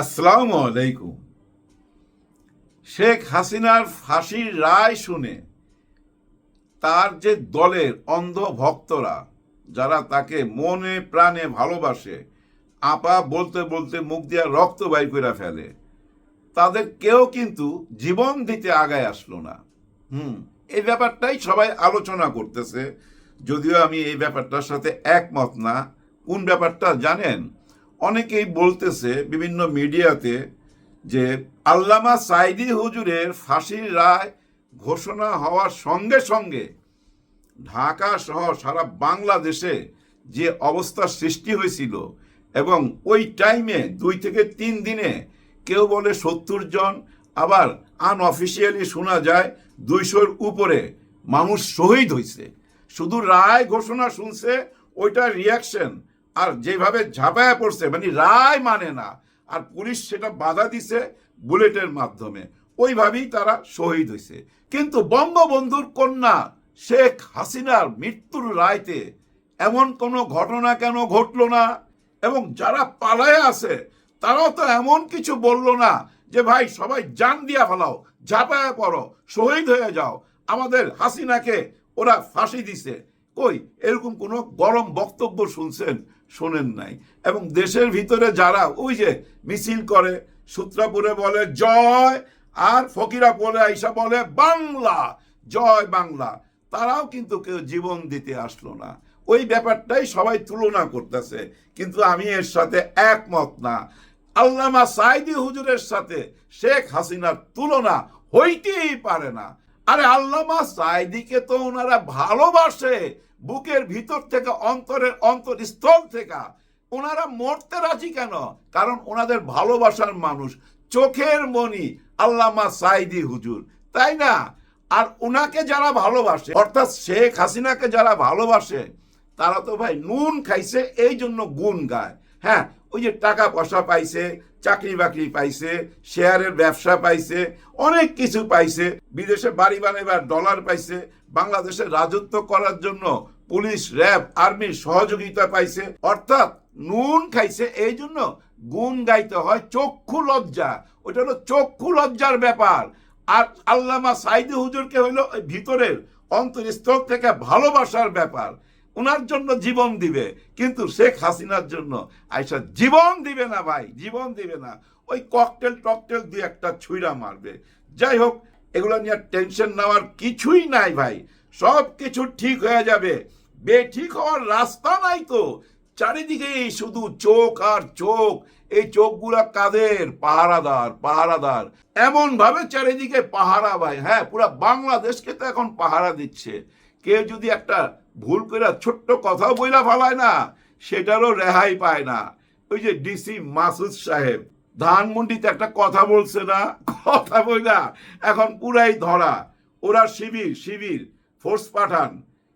আসসালামু আলাইকুম। শেখ হাসিনার ফাঁসির রায় শুনে তার যে দলের অন্ধ ভক্তরা যারা তাকে মনে প্রাণে ভালোবাসে, আপা বলতে বলতে মুখ দিয়া রক্ত বাইর করে ফেলে, তাদের কেউ কিন্তু জীবন দিতে আগায় আসলো না। হুম, এই ব্যাপারটাই সবাই আলোচনা করতেছে, যদিও আমি এই ব্যাপারটার সাথে একমত না। কোন ব্যাপারটা জানেন? অনেকেই বলতেছে বিভিন্ন মিডিয়াতে যে আল্লামা সাইদি হুজুরের ফাঁসির রায় ঘোষণা হওয়ার সঙ্গে সঙ্গে ঢাকা সহ সারা বাংলাদেশে যে অবস্থার সৃষ্টি হয়েছিল এবং ওই টাইমে দুই থেকে তিন দিনে কেউ বলে সত্তর জন, আবার আনঅফিসিয়ালি শোনা যায় দুইশোর উপরে মানুষ শহীদ হয়েছে। শুধু রায় ঘোষণা শুনছে, ওইটার রিয়াকশন আর যেভাবে ঝাঁপায়া পড়ছে মানে রায় মানে না, আর পুলিশ সেটা বাধা দিছে বুলেটের মাধ্যমে। ওইভাবেই তারা শহীদ হয়েছে কিন্তু বঙ্গবন্ধুর কন্যা শেখ হাসিনার মৃত্যুর রায়তে এমন কোনো ঘটনা কেন ঘটলো না? এবং যারা পালায় আছে, তারাও তো এমন কিছু বলল না যে, ভাই, সবাই জান দিয়া ফেলাও, ঝাঁপায়া পড়ো, শহীদ হয়ে যাও। আমাদের হাসিনাকে ওরা ফাঁসি দিছে। কই, এরকম কোনো গরম বক্তব্য শুনছেন শোনেন নাই। এবং দেশের ভিতরে যারা ওই যে মিছিল করে, সূত্রাপুরে বলে, জয় আর ফকিরাপুরে আইসা বলে, বাংলা জয় বাংলা তারাও কিন্তু কেউ জীবন দিতে আসলো না। ওই ব্যাপারটাই সবাই তুলনা করতেছে। কিন্তু আমি এর সাথে একমত না। আল্লামা সাইদি হুজুরের সাথে শেখ হাসিনার তুলনা হইতেই পারে না। আরে আল্লামা সাইদিকে তো ওনারা ভালোবাসে। বুকের ভিতর থেকে, অন্তরের অন্তরস্থল থেকে, ওনারা মরতে রাজি কেন? কারণ ওনাদের ভালোবাসার মানুষ, চোখের মনি আল্লামা সাইদি হুজুর, তাই না? আর ওনাকে যারা ভালোবাসে, অর্থাৎ শেখ হাসিনাকে যারা ভালোবাসে, তারা তো ভাই নুন খাইছে, এই জন্য গুণ গায়। হ্যাঁ ওই যে টাকা পয়সা পাইছে, চাকরি বাকরি পাইছে, শেয়ারের ব্যবসা পাইছে, অনেক কিছু পাইছে, বিদেশে বাড়ি বানাইবার ডলার পাইছে বাংলাদেশে রাজত্ব করার জন্য পুলিশ, র্যাব আর্মির সহযোগিতা পাইছে। অর্থাৎ নুন খাইছে, এই জন্য গুণ গাইতে হয় চক্ষু লজ্জা। ওটা হলো চক্ষু লজ্জার ব্যাপার। আর আল্লামা সাইদি হুজুরকে হইল ভিতরের অন্তরস্থল থেকে ভালোবাসার ব্যাপার। ওনার জন্য জীবন দিবে, কিন্তু শেখ হাসিনার জন্য। আইসা জীবন দিবে না ভাই, জীবন দিবে না। ওই ককটেল টকটেল দিয়ে একটা ছুঁড়া মারবে। যাই হোক এগুলো নিয়ে টেনশন নেওয়ার কিছুই নাই ভাই। সব কিছু ঠিক হয়ে যাবে। বেঠিক হওয়ার রাস্তা নাই তো। চারিদিকে শুধু চোখ আর চোখ। এই চোখগুলা কাদের? পাহারাদার পাহারাদার। এমন ভাবে চারিদিকে পাহারা ভাই। হ্যাঁ পুরা বাংলাদেশকে তো এখন পাহারা দিচ্ছে। কেউ যদি একটা ভুল করে ছোট্ট কথা বইলা ফালায় না, সেটারও রেহাই পায় না। ওই যে ডিসি মাসুদ সাহেব। ধানমন্ডিতে একটা কথা বলছে না? কথা বইলা এখন পুরাই ধরা। ওরা শিবির শিবির ফোর্স পাঠান।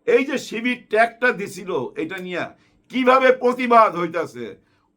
এই যে শিবির ট্যাগটা দিছিল, এটা নিয়ে কীভাবে প্রতিবাদ হইতাছে?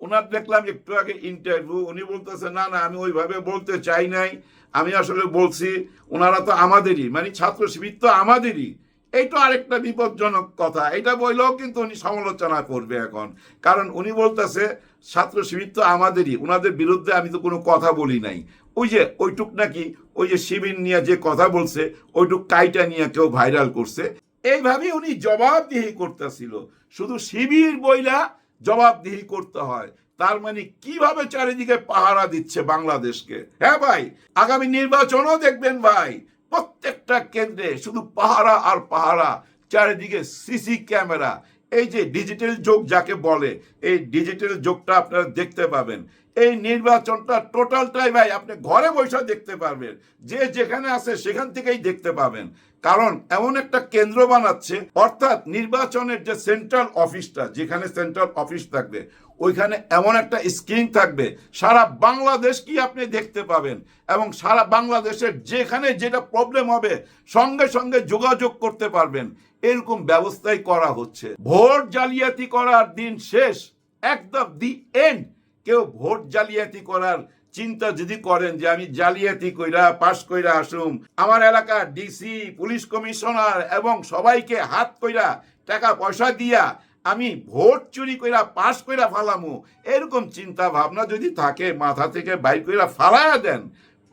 ওনার দেখলাম একটু আগে ইন্টারভিউ উনি বলতেছে, না না, আমি ওইভাবে বলতে চাই নাই। আমি আসলে বলছি, ওনারা তো আমাদেরই মানে ছাত্র শিবির তো আমাদেরই। এইটা আরেকটা বিপজ্জনক কথা। এটা বললেও কিন্তু উনি সমালোচনা করবে এখন। কারণ উনি বলতেছে, ছাত্র শিবির তো আমাদেরই ওনাদের বিরুদ্ধে আমি তো কোনো কথা বলি নাই। ওই যে, ওইটুক নাকি, ওই যে শিবির নিয়ে যে কথা বলছে, ওইটুক কাইটা নিয়ে কেউ ভাইরাল করছে। এইভাবে উনি জবাবদিহি করতেছিল। শুধু শিবির বইলা জবাবদিহি করতে হয়। তার মানে কীভাবে চারিদিকে পাহারা দিচ্ছে বাংলাদেশকে? হ্যাঁ ভাই, আগামী নির্বাচনও দেখবেন ভাই। প্রত্যেকটা কেন্দ্রে শুধু পাহারা আর পাহারা, চারিদিকে সিসি ক্যামেরা। এই যে ডিজিটাল যোগ যাকে বলে, এই ডিজিটাল যোগটা আপনারা দেখতে পাবেন। এই নির্বাচনটা টোটালটাই ভাই আপনি ঘরে বসে দেখতে পারবেন। যে যেখানে আছে সেখান থেকেই দেখতে পাবেন। কারণ এমন একটা কেন্দ্র বানাচ্ছে, অর্থাৎ নির্বাচনের যে সেন্ট্রাল অফিসটা যেখানে সেন্ট্রাল অফিস থাকবে ওইখানে এমন একটা স্ক্রিন থাকবে, সারা বাংলাদেশ কি আপনি দেখতে পাবেন এবং সারা বাংলাদেশের যেখানে যেটা প্রবলেম হবে, সঙ্গে সঙ্গে যোগাযোগ করতে পারবেন। এরকম ব্যবস্থাই করা হচ্ছে। ভোট জালিয়াতি করার দিন শেষ, একদম দি এন্ড কেউ ভোট জালিয়াতি করার চিন্তা যদি করেন যে আমি জালিয়াতি কইরা, পাশ কইরা আসুম, আমার এলাকার ডিসি পুলিশ কমিশনার এবং সবাইকে হাত কইরা টাকা পয়সা দিয়া আমি ভোট চুরি কইরা পাশ কইরা ফালামু। এরকম চিন্তা ভাবনা যদি থাকে, মাথা থেকে বাইর কইরা ফালায়া দেন।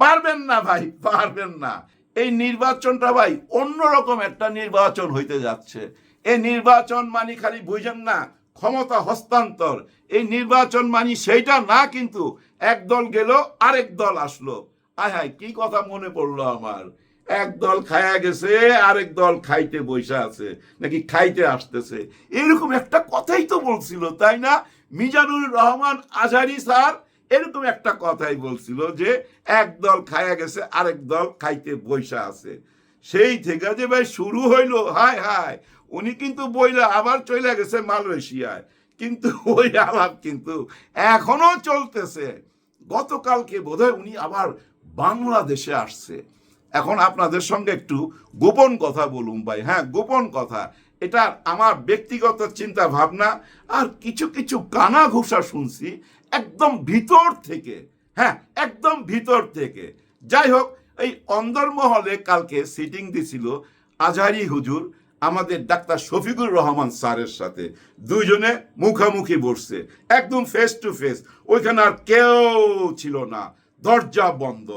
পারবেন না ভাই, পারবেন না। এই নির্বাচনটা ভাই অন্যরকম একটা নির্বাচন হইতে যাচ্ছে। এই নির্বাচন মানে খালি বুঝেন না, ক্ষমতা হস্তান্তর। এই নির্বাচন মানি সেইটা না কিন্তু এক দল গেল, আরেক দল আসলো। আয় হায়, কি কথা মনে পড়ল আমার। এক দল খায়া গেছে, আরেক দল খাইতে বসে আছে, নাকি খাইতে আসতেছে। এরকম একটা কথাই তো বলছিল, তাই না? মিজানুর রহমান আজারি স্যার এরকম একটা কথাই বলছিল যে, এক দল খায়া গেছে, আরেক দল খাইতে বসে আছে। সেই থেকে যে ভাই শুরু হইল, হায় হায়, উনি কিন্তু বইলা আবার চলে গেছে মালয়েশিয়ায়। কিন্তু ওই আলাপ কিন্তু এখনও চলতেছে। গতকালকে বোধহয় উনি আবার বাংলাদেশে আসছে। এখন আপনাদের সঙ্গে একটু গোপন কথা বলুন ভাই। হ্যাঁ গোপন কথা। এটা আমার ব্যক্তিগত চিন্তা ভাবনা আর কিছু কিছু কানা ঘুষা শুনছি একদম ভিতর থেকে। হ্যাঁ একদম ভিতর থেকে। যাই হোক, এই অন্দরমহলে কালকে সিটিং দিছিল আজহারি হুজুর, আমাদের ডাক্তার শফিকুর রহমান স্যারের সাথে। দুইজনে মুখামুখি বসছে, একদম ফেস টু ফেস ওইখানে আর কেউ ছিল না, দরজা বন্ধ।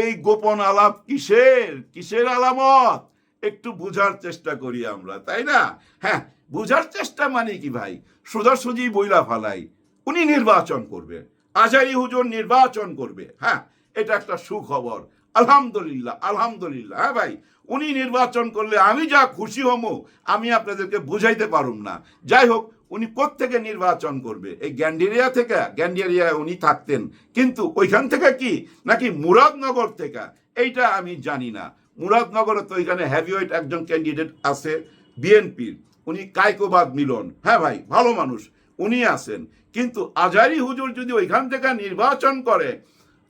এই গোপন আলাপ কিসের? কিসের আলামত? একটু বুঝার চেষ্টা করি আমরা, তাই না? হ্যাঁ বুঝার চেষ্টা মানে কি ভাই? সোজাসুজি বইলা ফালাই। উনি নির্বাচন করবে, আজারি হুজুর নির্বাচন করবে হ্যাঁ এটা একটা সুখবর। আলহামদুলিল্লাহ আলহামদুলিল্লাহ হ্যাঁ ভাই? উনি নির্বাচন করলে আমি যা খুশি হমো, আমি আপনাদেরকে বুঝাইতে পারুম না। যাই হোক উনি থেকে নির্বাচন করবে। এই গ্যান্ডেরিয়া থেকে, গ্যান্ডেরিয়ায় উনি থাকতেন। কিন্তু ওইখান থেকে কি? নাকি মুরাদনগর থেকে? এইটা আমি জানি না। মুরাদনগরে তো ওইখানে হ্যাভিওয়েট একজন ক্যান্ডিডেট আছে, বিএনপির। উনি কায়কোবাদ মিলন। হ্যাঁ ভাই, ভালো মানুষ। উনি আছেন। কিন্তু আজারি হুজুর যদি ওইখান থেকে নির্বাচন করে,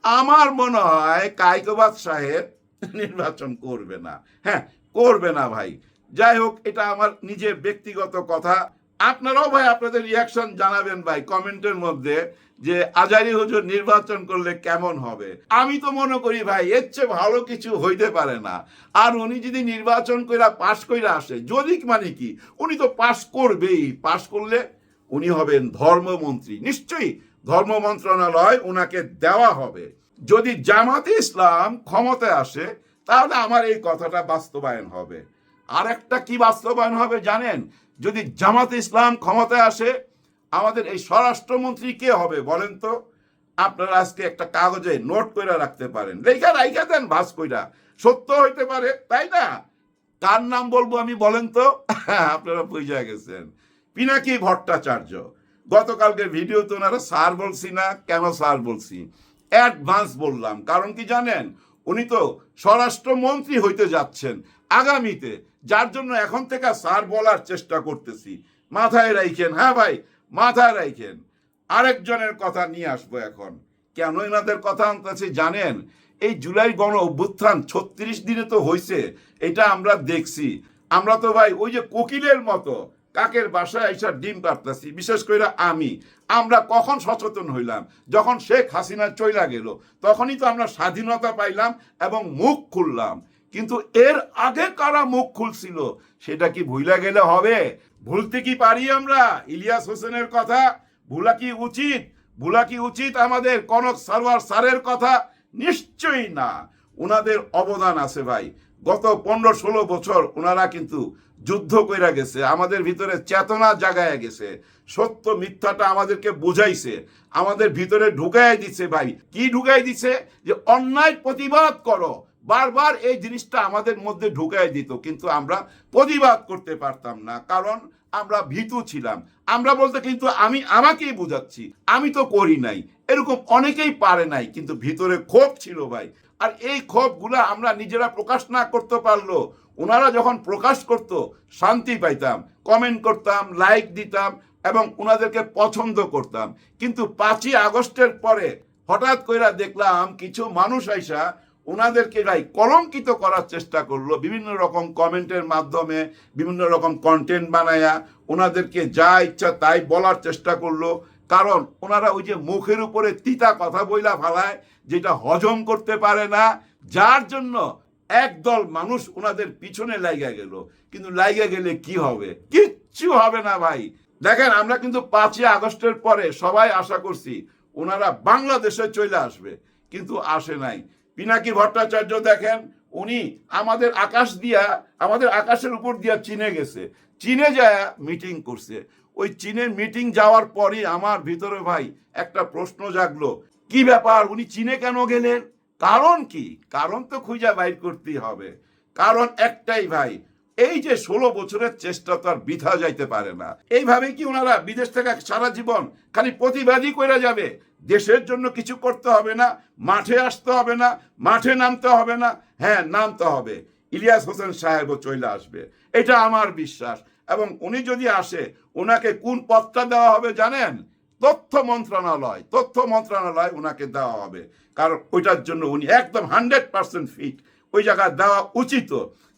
আমার মনে হয় কায়কোবাদ সাহেব নির্বাচন করবে না। হ্যাঁ করবে না ভাই। যাই হোক, এটা আমার নিজের ব্যক্তিগত কথা। আপনারাও ভাই আপনাদের রিয়াকশন জানাবেন ভাই, কমেন্টের মধ্যে যে আজারি হুজুর নির্বাচন করলে কেমন হবে। আমি তো মনে করি ভাই, এর চেয়ে ভালো কিছু হইতে পারে না। আর উনি যদি নির্বাচন কইরা পাশ কইরা আসে, যদি মানে কি, উনি তো পাশ করবেই। পাশ করলে উনি হবেন ধর্মমন্ত্রী। নিশ্চয়ই ধর্ম মন্ত্রণালয় ওনাকে দেওয়া হবে। যদি জামাতে ইসলাম ক্ষমতায় আসে, তাহলে আমার এই কথাটা বাস্তবায়ন হবে। আর একটা কি বাস্তবায়ন হবে জানেন? যদি জামাতে ইসলাম ক্ষমতায় আসে, আমাদের এই স্বরাষ্ট্রমন্ত্রী কে হবে বলেন তো? আপনারা আজকে একটা কাগজে নোট করে রাখতে পারেন। লেখা রাইখা দেন ভাস কইরা। সত্য হইতে পারে, তাই না? কার নাম বলব আমি বলেন তো? আপনারা বুঝে গেছেন। পিনাকি ভট্টাচার্য গতকালকে ভিডিও তো ওনারা স্যার বলছি না, কেন স্যার বলছি? অ্যাডভান্স বললাম, কারণ কি জানেন? উনি তো স্বরাষ্ট্রমন্ত্রী হইতে যাচ্ছেন। আগামীতে, যার জন্য এখন থেকে স্যার বলার চেষ্টা করতেছি। মাথায় রাইখেন হ্যাঁ ভাই, মাথায় রাইখেন। আরেকজনের কথা নিয়ে আসব এখন। কেন এনাদের কথা আনতেছি জানেন? এই জুলাই গণ অভ্যুত্থান ছত্রিশ দিনে তো হয়েছে এটা আমরা দেখছি। আমরা তো ভাই ওই যে কোকিলের মতো কাকের বাসায় আইসা ডিম পারতাছি বিশেষ করে আমি। আমরা কখন সচেতন হইলাম? যখন শেখ হাসিনা চইলা গেল, তখনই তো আমরা স্বাধীনতা পাইলাম এবং মুখ খুললাম। কিন্তু এর আগে কারা মুখ খুলছিল, সেটা কি ভুলা গেলে হবে? ভুলতে কি পারি আমরা? ইলিয়াস হোসেনের কথা, ভুলা কি উচিত? ভুলা কি উচিত আমাদের কনক সারোয়ার স্যারের কথা? নিশ্চয়ই না। ওনাদের অবদান আছে ভাই। গত পনেরো ষোলো বছর ওনারা কিন্তু যুদ্ধ কইরা গেছে, আমাদের ভিতরে চেতনা জাগায় গেছে, সত্য মিথ্যাটা আমাদেরকে বুঝাইছে, আমাদের ভিতরে ঢুকাই দিছে ভাই। কি ঢুকাই দিছে? যে অন্যায় প্রতিবাদ করো বারবার এই জিনিসটা আমাদের মধ্যে ঢুকাই দিত, কিন্তু আমরা প্রতিবাদ করতে পারতাম না, কারণ আমরা ভীতু ছিলাম। আমরা বলতে কিন্তু আমি আমাকেই বুঝাচ্ছি, আমি তো করি নাই। এরকম অনেকেই পারে নাই, কিন্তু ভিতরে ক্ষোভ ছিল ভাই। আর এই ক্ষোভগুলা আমরা নিজেরা প্রকাশ না করতে পারল ওনারা যখন প্রকাশ করত, শান্তি পাইতাম। কমেন্ট করতাম, লাইক দিতাম এবং ওনাদেরকে পছন্দ করতাম। কিন্তু পাঁচই আগস্টের পরে হঠাৎ কইরা দেখলাম, কিছু মানুষ আইসা ওনাদেরকে ভাই কলঙ্কিত করার চেষ্টা করল, বিভিন্ন রকম কমেন্টের মাধ্যমে, বিভিন্ন রকম কন্টেন্ট বানায়া ওনাদেরকে যা ইচ্ছা তাই বলার চেষ্টা করল। কারণ ওনারা ওই যে মুখের উপরে তিতা কথা বইলা ফালায়, যেটা হজম করতে পারে না, যার জন্য একদল মানুষ ওনাদের পিছনে লাইগা গেল। কিন্তু লাইগা গেলে কি হবে? কিচ্ছু হবে না ভাই। দেখেন, আমরা কিন্তু পাঁচই আগস্টের পরে সবাই আশা করছি ওনারা বাংলাদেশে চলে আসবে, কিন্তু আসে নাই। পিনাকি ভট্টাচার্য দেখেন, উনি আমাদের আকাশ দিয়া, আমাদের আকাশের উপর দিয়া চিনে গেছে। চিনে যায় মিটিং করছে। ওই চীনের মিটিং যাওয়ার পরে আমার ভিতরে ভাই একটা প্রশ্ন জাগলো। কি ব্যাপার? উনি চীনে কেন গেলেন? কারণ কি? কারণ তো খুঁজে বাইর করতেই হবে। কারণ একটাই ভাই এই যে ষোলো বছরের চেষ্টা তো আর বৃথা যাইতে পারে না। এইভাবে কি ওনারা বিদেশ থেকে সারা জীবন খালি প্রতিবাদী করে যাবে? দেশের জন্য কিছু করতে হবে না, মাঠে আসতে হবে না, মাঠে নামতে হবে না। হ্যাঁ নামতে হবে। ইলিয়াস হোসেন সাহেবও চলে আসবে। এটা আমার বিশ্বাস। এবং উনি যদি আসে, ওনাকে কোন পথটা দেওয়া হবে জানেন? তথ্য মন্ত্রণালয়। তথ্য মন্ত্রণালয় ওনাকে দেওয়া হবে। কারণ ওইটার জন্য উনি একদম হান্ড্রেড পার্সেন্ট ফিট ওই জায়গায় দেওয়া উচিত।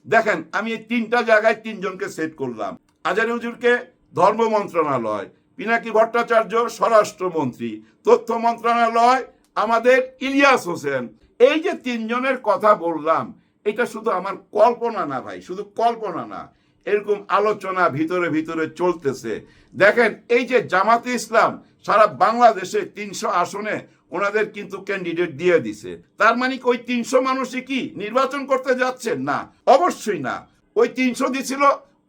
দেখেন, আমি এই তিনটা জায়গায় তিনজনকে সেট করলাম। আজারি হুজুরকে ধর্ম মন্ত্রণালয়, পিনাকি ভট্টাচার্য স্বরাষ্ট্রমন্ত্রী, তথ্য মন্ত্রণালয়, আমাদের ইলিয়াস হোসেন। এই যে তিনজনের কথা বললাম, এটা শুধু আমার কল্পনা না ভাই, শুধু কল্পনা না, এরকম আলোচনা ভিতরে ভিতরে চলতেছে। দেখেন, এই যে জামাতে ইসলাম সারা বাংলাদেশে তিনশো আসনে ওনাদের কিন্তু ক্যান্ডিডেট দিয়ে দিছে। তার মানে ওই তিনশো মানুষই কি নির্বাচন করতে যাচ্ছেন? না, অবশ্যই না। ওই তিনশো দিছিল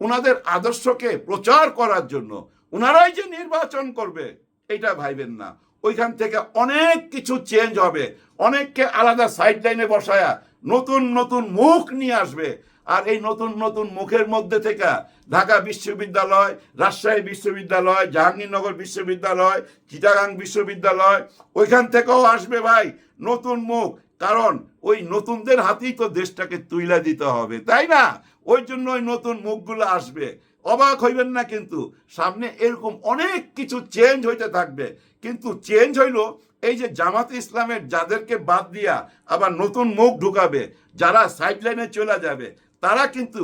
ওনাদের আদর্শকে প্রচার করার জন্য। ওনারাই যে নির্বাচন করবে, এটা ভাইবেন না। ওইখান থেকে অনেক কিছু চেঞ্জ হবে। অনেককে আলাদা সাইড লাইনে বসায়া নতুন নতুন মুখ নিয়ে আসবে। আর এই নতুন নতুন মুখের মধ্যে থেকে ঢাকা বিশ্ববিদ্যালয়, রাজশাহী বিশ্ববিদ্যালয়, জাহাঙ্গীরনগর বিশ্ববিদ্যালয়, চিটাগাং বিশ্ববিদ্যালয়, ওইখান থেকেও আসবে ভাই নতুন মুখ। কারণ ওই নতুনদের হাতেই তো দেশটাকে তুইলা দিতে হবে, তাই না? ওই জন্য ওই নতুন মুখগুলো আসবে। অবাক হইবেন না কিন্তু, সামনে এরকম অনেক কিছু চেঞ্জ হইতে থাকবে। কিন্তু চেঞ্জ হইল এই যে জামাত ইসলামের যাদেরকে বাদ দিয়া আবার নতুন মুখ ঢুকাবে, যারা সাইড লাইনে চলে যাবে তারা কিন্তু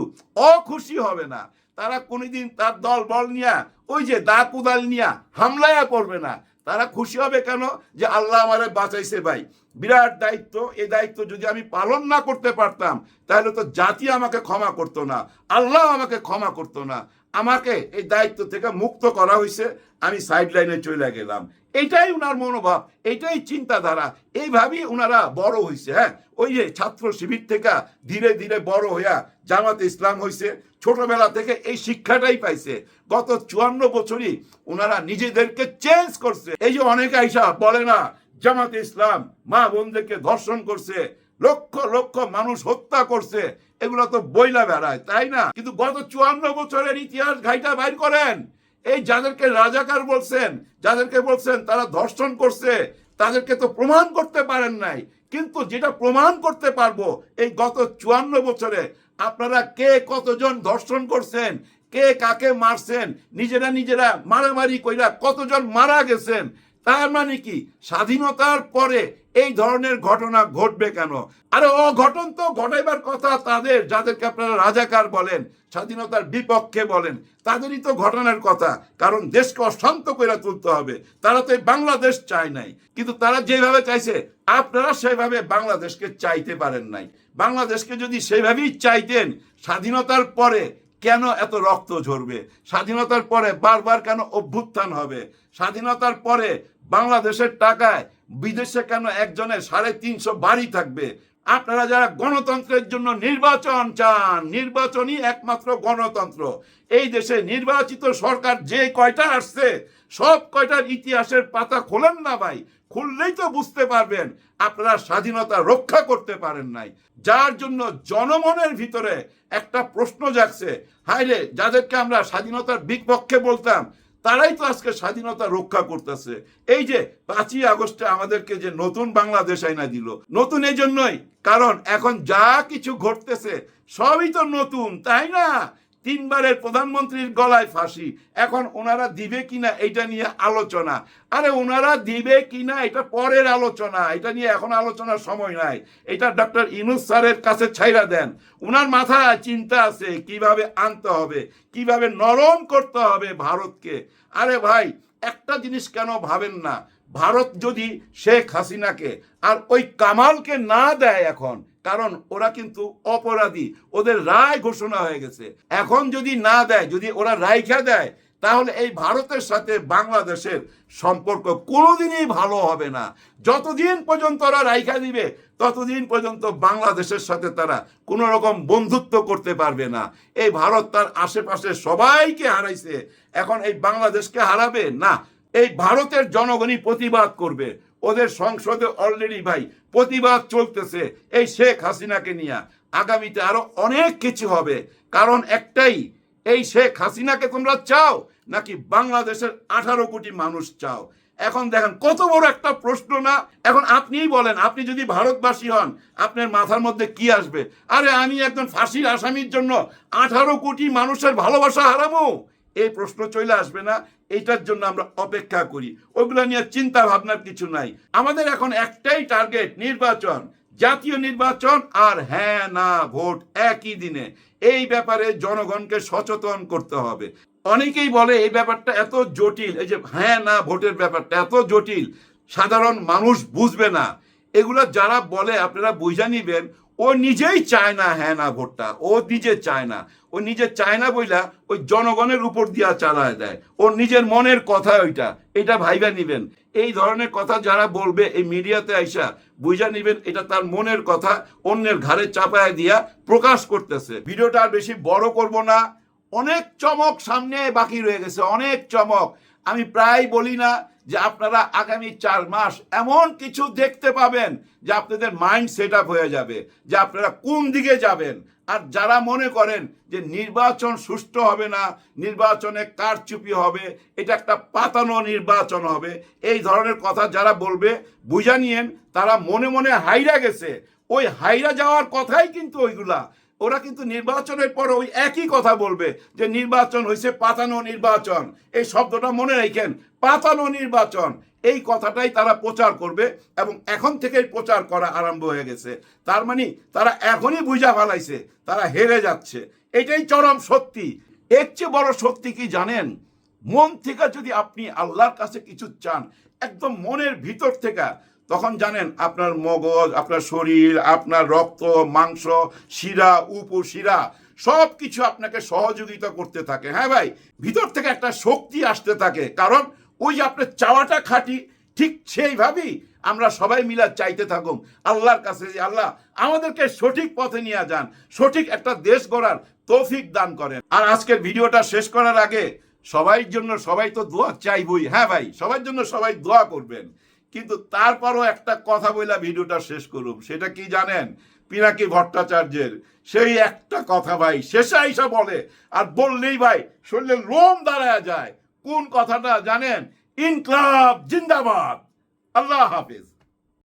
অখুশি হবে না। তারা কোনোদিন তার দল, বল নিয়া, ওই যে দা কুদাল নিয়া হামলায়া করবে না। তারা খুশি হবে কেন? যে আল্লাহ আমারে বাঁচাইছে ভাই। বিরাট দায়িত্ব এই দায়িত্ব যদি আমি পালন না করতে পারতাম, তাহলে তো জাতি আমাকে ক্ষমা করতো না, আল্লাহ আমাকে ক্ষমা করতো না। আমাকে এই দায়িত্ব থেকে মুক্ত করা হয়েছে আমি সাইড লাইনে চলে গেলাম। এটাই উনার মনোভাব এইটাই চিন্তাধারা। এইভাবেই উনারা বড় হয়েছে হ্যাঁ? ওই যে ছাত্র শিবির থেকে ধীরে ধীরে বড় হইয়া জামাত ইসলাম হয়েছে ছোটবেলা থেকে এই শিক্ষাটাই পাইছে। গত চুয়ান্ন বছরই ওনারা নিজেদেরকে চেঞ্জ করছে। এই যে অনেক আইসা বলে না, জামাত ইসলাম মা বোনদেরকে ধর্ষণ করছে, লক্ষ লক্ষ মানুষ হত্যা করছে এগুলো তো বইলা বেড়ায়, তাই না? কিন্তু গত চুয়ান্ন বছরের ইতিহাস ঘাইটা বাইর করেন। এই যাদেরকে রাজাকার বলছেন, যাদেরকে বলছেন তারা ধর্ষণ করছে, তাদেরকে তো প্রমাণ করতে পারেন নাই। কিন্তু যেটা প্রমাণ করতে পারব, এই গত চুয়ান্ন বছরে আপনারা কে কতজন ধর্ষণ করছেন, কে কাকে মারছেন, নিজেরা নিজেরা মারামারি কইরা কতজন মারা গেছেন তার মানে কি? স্বাধীনতার পরে এই ধরনের ঘটনা ঘটবে কেন? আরে অঘটন তো ঘটাইবার কথা তাদের, যাদেরকে আপনারা রাজাকার বলেন, স্বাধীনতার বিপক্ষে বলেন, তাদেরই তো ঘটনার কথা। কারণ দেশকে অশান্ত করে তুলতে হবে। তারা তো এই বাংলাদেশ চায় নাই। কিন্তু তারা যেভাবে চাইছে, আপনারা সেভাবে বাংলাদেশকে চাইতে পারেন নাই। বাংলাদেশকে যদি সেভাবেই চাইতেন, স্বাধীনতার পরে কেন এত রক্ত ঝরবে? স্বাধীনতার পরে বারবার কেন অভ্যুত্থান হবে? স্বাধীনতার পরে বাংলাদেশের টাকায় বিদেশে কেন একজনের সাড়ে তিনশো বাড়ি থাকবে? আপনারা যারা গণতন্ত্রের জন্য নির্বাচন চান, নির্বাচনই একমাত্র গণতন্ত্র। এই দেশে নির্বাচিত সরকার যে কয়টা আসছে, সব কয়টার ইতিহাসের পাতা খোলেন না ভাই। খুললেই তো বুঝতে পারবেন, আপনারা স্বাধীনতা রক্ষা করতে পারেন নাই। যার জন্য জনমনের ভিতরে একটা প্রশ্ন জাগছে। হাইরে যাদেরকে আমরা স্বাধীনতার বিপক্ষে বলতাম তারাই তো আজকে স্বাধীনতা রক্ষা করতেছে। এই যে পাঁচই আগস্টে আমাদেরকে যে নতুন বাংলাদেশ আইনা দিল, নতুন এই জন্যই। কারণ এখন যা কিছু ঘটতেছে, সবই তো নতুন, তাই না? তিনবারের প্রধানমন্ত্রীর গলায় ফাঁসি। এখন ওনারা দিবে কিনা এটা নিয়ে আলোচনা। আরে ওনারা দিবে কিনা এটা পরের আলোচনা। এটা নিয়ে এখন আলোচনার সময় নাই। এটা ডক্টর ইনুস স্যারের কাছে ছাইরা দেন। ওনার মাথায় চিন্তা আছে কীভাবে আনতে হবে, কীভাবে নরম করতে হবে ভারতকে। আরে ভাই, একটা জিনিস কেন ভাবেন না? ভারত যদি শেখ হাসিনাকে আর ওই কামালকে না দেয় এখন কারণ ওরা কিন্তু অপরাধী। ওদের রায় ঘোষণা হয়ে গেছে। এখন যদি না দেয়, যদি ওরা রায়খা দেয়, তাহলে এই ভারতের সাথে বাংলাদেশের সম্পর্ক কোনোদিনই ভালো হবে না। যতদিন পর্যন্ত ওরা রাইখা দিবে, ততদিন পর্যন্ত বাংলাদেশের সাথে তারা কোনো রকম বন্ধুত্ব করতে পারবে না। এই ভারত তার আশেপাশে সবাইকে হারাইছে। এখন এই বাংলাদেশকে হারাবে? না, এই ভারতের জনগণই প্রতিবাদ করবে। ওদের সংসদে অলরেডি ভাই প্রতিবাদ চলতেছে এই শেখ হাসিনাকে নিয়ে। আগামীতে আরও অনেক কিছু হবে। কারণ একটাই, এই শেখ হাসিনাকে তোমরা চাও নাকি বাংলাদেশের আঠারো কোটি মানুষ চাও? এখন দেখেন, কত বড় একটা প্রশ্ন না? এখন আপনিই বলেন, আপনি যদি ভারতবাসী হন, আপনার মাথার মধ্যে কি আসবে? আরে আমি একজন ফাঁসির আসামির জন্য আঠারো কোটি মানুষের ভালোবাসা হারাবো। এই প্রশ্ন চলে আসবে না, এইটার জন্য আমরা অপেক্ষা করি। ওগুলো নিয়ে চিন্তা ভাবনার কিছু নাই। আমাদের এখন একটাই টার্গেট নির্বাচন। জাতীয় নির্বাচন আর হ্যাঁ না, ভোট একই দিনে। এই ব্যাপারে জনগণকে সচেতন করতে হবে। অনেকেই বলে এই ব্যাপারটা এত জটিল, এই যে হ্যাঁ না, ভোটের ব্যাপারটা এত জটিল, সাধারণ মানুষ বুঝবে না। এগুলো যারা বলে, আপনারা বুঝা নিবেন ও নিজেই চায় না হ্যাঁ না ভোটটা, ও নিজে চায় না ও নিজে চায় না বইলা ওই জনগণের উপর দিয়া চালায় দেয়। ওর নিজের মনের কথা ওইটা, এটা ভাইবা নিবেন। এই ধরনের কথা যারা বলবে এই মিডিয়াতে আইসা, বুঝা নিবেন এটা তার মনের কথা, অন্যের ঘাড়ে চাপায় দিয়া প্রকাশ করতেছে। ভিডিওটা আর বেশি বড় করব না। অনেক চমক সামনে বাকি রয়ে গেছে, অনেক চমক। আমি প্রায় বলি না যে আপনারা আগামী চার মাস এমন কিছু দেখতে পাবেন যে আপনাদের মাইন্ড সেট আপ হয়ে যাবে, যে আপনারা কোন দিকে যাবেন। আর যারা মনে করেন যে নির্বাচন সুষ্ঠু হবে না, নির্বাচনে কারচুপি হবে, এটা একটা পাতানো নির্বাচন হবে, এই ধরনের কথা যারা বলবে, বুঝা নিয়েন, তারা মনে মনে হাইরা গেছে। ওই হাইরা যাওয়ার কথাই কিন্তু ওইগুলা। ওরা কিন্তু নির্বাচনের পর ওই একই কথা বলবে যে নির্বাচন হয়েছে পাতানো নির্বাচন। এই শব্দটা মনে রাখেন, পাতানো নির্বাচন। এই কথাটাই তারা প্রচার করবে এবং এখন থেকেই প্রচার করা আরম্ভ হয়ে গেছে। তার মানে তারা এখনই বুঝা ফেলাইছে, তারা হেরে যাচ্ছে। এটাই চরম সত্যি এর চেয়ে বড় সত্যি কি জানেন? মন থেকে যদি আপনি আল্লাহর কাছে কিছু চান, একদম মনের ভিতর থেকে তখন জানেন আপনার মগজ, আপনার শরীর, আপনার রক্ত, মাংস, শিরা উপশিরা সব কিছু আপনাকে সহযোগিতা করতে থাকে। হ্যাঁ ভাই? ভিতর থেকে একটা শক্তি আসতে থাকে। কারণ ওই আপনার চাওয়াটা খাটি, ঠিক সেইভাবেই আমরা সবাই মিলে চাইতে থাকুন আল্লাহর কাছে যে আল্লাহ, আমাদেরকে সঠিক পথে নিয়ে যান, সঠিক একটা দেশ গড়ার তৌফিক দান করেন। আর আজকের ভিডিওটা শেষ করার আগে সবাই জন্য সবাই তো দোয়া চাইবই। হ্যাঁ ভাই? সবার জন্য সবাই দোয়া করবেন। কিন্তু তারপরও একটা কথা বইলা ভিডিওটা শেষ করুম সেটা কি জানেন? পিনাকি ভট্টাচার্যের। সেই একটা কথা ভাই, শেষে আইসা বলে, আর বললেই ভাই শরীরে লোম দাঁড়ায় যায়। কোন কথাটা জানেন? ইনকলাব, জিন্দাবাদ। আল্লাহ হাফিজ।